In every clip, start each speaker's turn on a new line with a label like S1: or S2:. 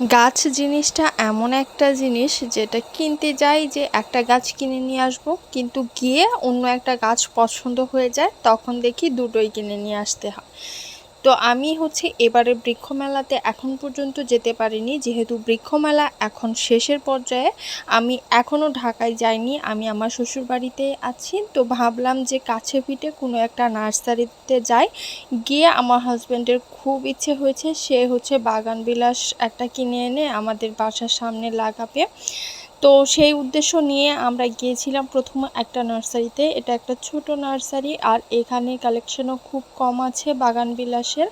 S1: গাছ জিনিসটা এমন একটা জিনিস যেটা কিনতে যাই যে একটা গাছ কিনে নিয়ে আসব, কিন্তু গিয়ে অন্য একটা গাছ পছন্দ হয়ে যায়, তখন দেখি দুটোই কিনে নিয়ে আসতে হয়। তো আমি হচ্ছে এবারে বৃক্ষমেলাতে এখন পর্যন্ত যেতে পারিনি। যেহেতু বৃক্ষমেলা এখন শেষের পর্যায়ে, আমি এখনও ঢাকায় যাইনি। আমি আমার শ্বশুর বাড়িতে আছি। তো ভাবলাম যে কাছে পিঠে কোনো একটা নার্সারিতে যাই। গিয়ে আমার হাজব্যান্ডের খুব ইচ্ছে হয়েছে, সে হচ্ছে বাগান বিলাস একটা কিনে এনে আমাদের বাসার সামনে লাগাবে। তো সেই উদ্দেশ্য নিয়ে আমরা গিয়েছিলাম প্রথম একটা নার্সারিতে। এটা একটা ছোট নার্সারি আর এখানে কালেকশনও খুব কম আছে বাগান বিলাসের।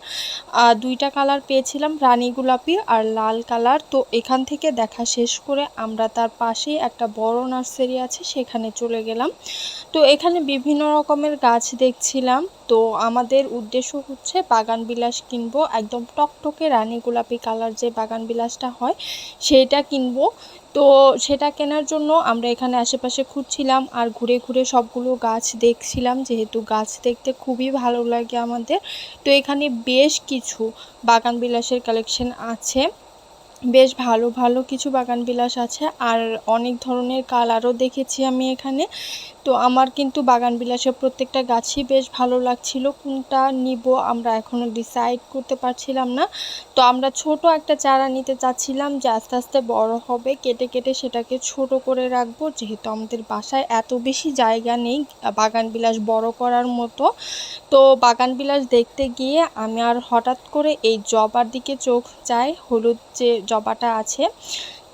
S1: দুইটা কালার পেয়েছিলাম, রানী গোলাপি আর লাল কালার তো এখান থেকে দেখা শেষ করে আমরা তার পাশেই একটা বড় নার্সারি আছে, সেখানে চলে গেলাম। তো এখানে বিভিন্ন রকমের গাছ দেখছিলাম। তো আমাদের উদ্দেশ্য হচ্ছে বাগান বিলাস কিনবো, একদম টকটকে রানী গোলাপি কালার যে বাগান বিলাসটা হয় সেইটা কিনবো। তো সেটা কেনার জন্য আমরা এখানে আশেপাশে খুঁজছিলাম আর ঘুরে ঘুরে সবগুলো গাছ দেখছিলাম, যেহেতু গাছ দেখতে খুবই ভালো লাগে আমাদের। তো এখানে বেশ কিছু বাগান বিলাসের কালেকশন আছে। বেশ ভালো ভালো কিছু বাগান বিলাস আছে আর অনেক ধরনের কালারও দেখেছি আমি এখানে। তো আমার কিন্তু বাগান বিলাসের প্রত্যেকটা গাছই বেশ ভালো লাগছিল। কোনটা নিব আমরা এখনও ডিসাইড করতে পারছিলাম না। তো আমরা ছোট একটা চারা নিতে চাচ্ছিলাম যে আস্তে আস্তে বড় হবে, কেটে কেটে সেটাকে ছোট করে রাখব। যেহেতু আমাদের বাসায় এত বেশি জায়গা নেই বাগান বিলাস বড় করার মতো। তো বাগান বিলাস দেখতে গিয়ে আমি আর হঠাৎ করে এই জবার দিকে চোখ যায় হলুদ যে জবাটা আছে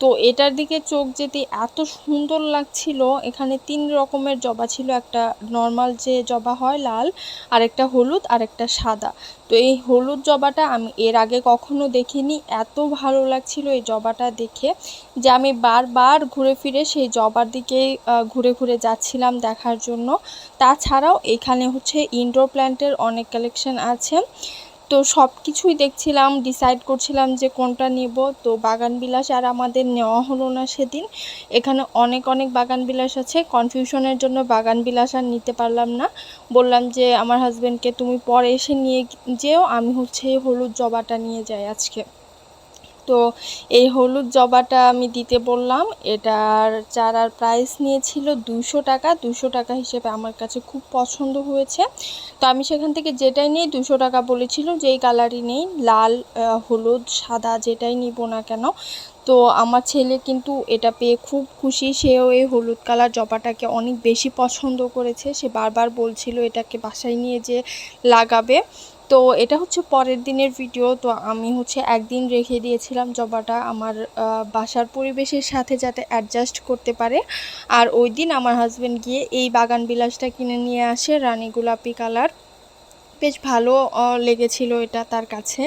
S1: তো এটার দিকে চোখ যেতে এত সুন্দর লাগছিল, এখানে তিন রকমের জবা ছিল, একটা নর্মাল যে জবা হয় লাল, আরেকটা হলুদ আর একটা সাদা। তো এই হলুদ জবাটা আমি এর আগে কখনো দেখিনি, এত ভালো লাগছিল এই জবাটা দেখে যে আমি বারবার ঘুরে ফিরে সেই জবার দিকেই ঘুরে ঘুরে যাচ্ছিলাম দেখার জন্য। তাছাড়াও এখানে হচ্ছে ইনডোর প্ল্যান্টের অনেক কালেকশন আছে। তো সব কিছুই দেখছিলাম ডিসাইড করছিলাম যে কোনটা নেব। তো বাগান বিলাস আর আমাদের নেওয়া হলো না সেদিন। এখানে অনেক অনেক বাগান বিলাস আছে। কনফিউশনের জন্য বাগান বিলাস আর নিতে পারলাম না। বললাম যে, আমার হাজব্যান্ডকে তুমি পরে এসে নিয়ে যেও। আমি হচ্ছে হলুদ জবাটা নিয়ে যাই আজকে। তো এই হলুদ জবাটা আমি দিতে বললাম। এটার চারার প্রাইস নিয়েছিল দুশো টাকা। দুশো টাকা হিসেবে আমার কাছে খুব পছন্দ হয়েছে। তো আমি সেখান থেকে যেটাই নিই দুশো টাকা বলেছিল, যেই কালারই নেই, লাল হলুদ, সাদা যেটাই নিব না কেন। তো আমার ছেলে কিন্তু এটা পেয়ে খুব খুশি। সেও এই হলুদ কালার জবাটাকে অনেক বেশি পছন্দ করেছে। সে বারবার বলছিল এটাকে বাসায় নিয়ে যে লাগাবে। তো এটা হচ্ছে পরের দিনের ভিডিও তো আমি হচ্ছে একদিন রেখে দিয়েছিলাম জবাটা আমার বাসার পরিবেশের সাথে যাতে অ্যাডজাস্ট করতে পারে। আর ওই দিন আমার হাজব্যান্ড গিয়ে এই বাগান বিলাসটা কিনে নিয়ে আসে, রানী গোলাপি কালার। বেশ ভালো লেগেছিল এটা তার কাছে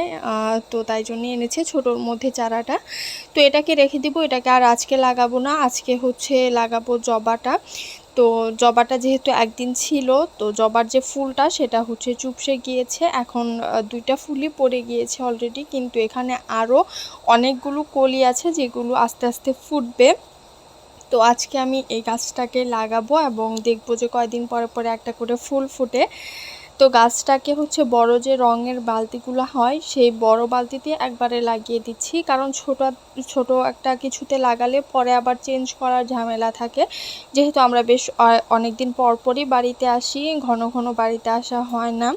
S1: তো তাই জন্য এনেছে ছোটোর মধ্যে চারাটা। তো এটাকে রেখে দিব, এটাকে আর আজকে লাগাবো না, আজকে হচ্ছে লাগাবো জবাটা। তো জবাটা যেহেতু একদিন ছিল, তো জবার যে ফুলটা সেটা হচ্ছে চুপসে গিয়েছে। এখন দুইটা ফুলই পড়ে গিয়েছে অলরেডি কিন্তু এখানে আরও অনেকগুলো কলি আছে যেগুলো আস্তে আস্তে ফুটবে। তো আজকে আমি এই গাছটাকে লাগাবো এবং দেখব যে কয়দিন পরে পরে একটা করে ফুল ফুটে। তো গাছটাকে হচ্ছে বড় যে রঙের বালতিগুলো হয়, সেই বড় বালতিতে একবারে লাগিয়ে দিচ্ছি। কারণ ছোট ছোট একটা কিছুতে লাগালে পরে আবার চেঞ্জ করার ঝামেলা থাকে। যেহেতু আমরা বেশ অনেক দিন পরপরই বাড়িতে আসি, ঘন ঘন বাড়িতে আসা হয় না।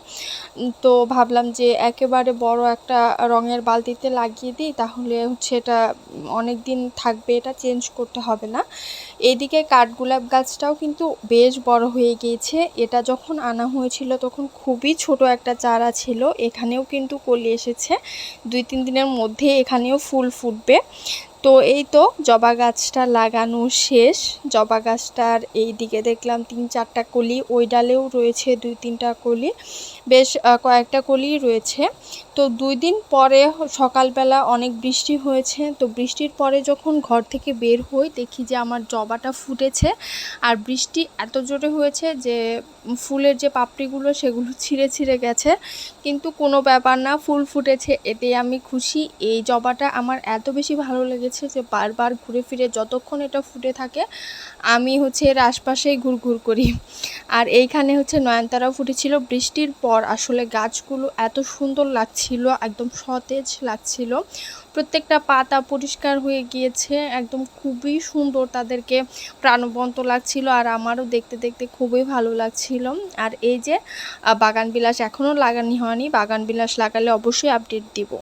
S1: তো ভাবলাম যে একেবারে বড় একটা রঙের বালতিতে লাগিয়ে দিই, তাহলে হচ্ছে এটা অনেক দিন থাকবে, এটা চেঞ্জ করতে হবে না। এদিকে কাঠগোলাপ গাছটাও কিন্তু বেশ বড় হয়ে গিয়েছে। এটা যখন আনা হয়েছিল তখন খুবই ছোট একটা চারা ছিল। এখানেও কিন্তু কলি এসেছে। দুই, তিন দিনের মধ্যে এখানেও ফুল ফুটবে। তো এই তো জবা গাছটা লাগানো শেষ। জবা গাছটার এই দিকে দেখলাম তিন চারটা কলি, ওই ডালেও রয়েছে দুই তিনটা কলি, বেশ কয়েকটা কলি রয়েছে। তো দুই দিন পরে সকালবেলা অনেক বৃষ্টি হয়েছে। তো বৃষ্টির পরে যখন ঘর থেকে বের হই, দেখি যে আমার জবাটা ফুটেছে। আর বৃষ্টি এত জোরে হয়েছে যে ফুলের যে পাপড়িগুলো সেগুলো ছিঁড়ে ছিঁড়ে গেছে। কিন্তু কোনো ব্যাপার না, ফুল ফুটেছে এতে আমি খুশি। এই জবাটা আমার এত বেশি ভালো লেগেছে যে বারবার ঘুরে ফিরে যতক্ষণ এটা ফুটে থাকে, আমি হচ্ছে এর আশপাশেই ঘুরঘুর করি। আর এইখানে হচ্ছে নয়নতারা ফুটেছিল। বৃষ্টির পর আসলে গাছগুলো এত সুন্দর লাগছিল, একদম সতেজ লাগছিল। প্রত্যেকটা পাতা পরিষ্কার হয়ে গিয়েছে, একদম খুবই সুন্দর তাদেরকে প্রাণবন্ত লাগছিল আর আমারও দেখতে দেখতে খুবই ভালো লাগছিল। আর এই যে বাগান বিলাস এখনও লাগানি হয়নি। বাগান বিলাস লাগালে অবশ্যই আপডেট দিব।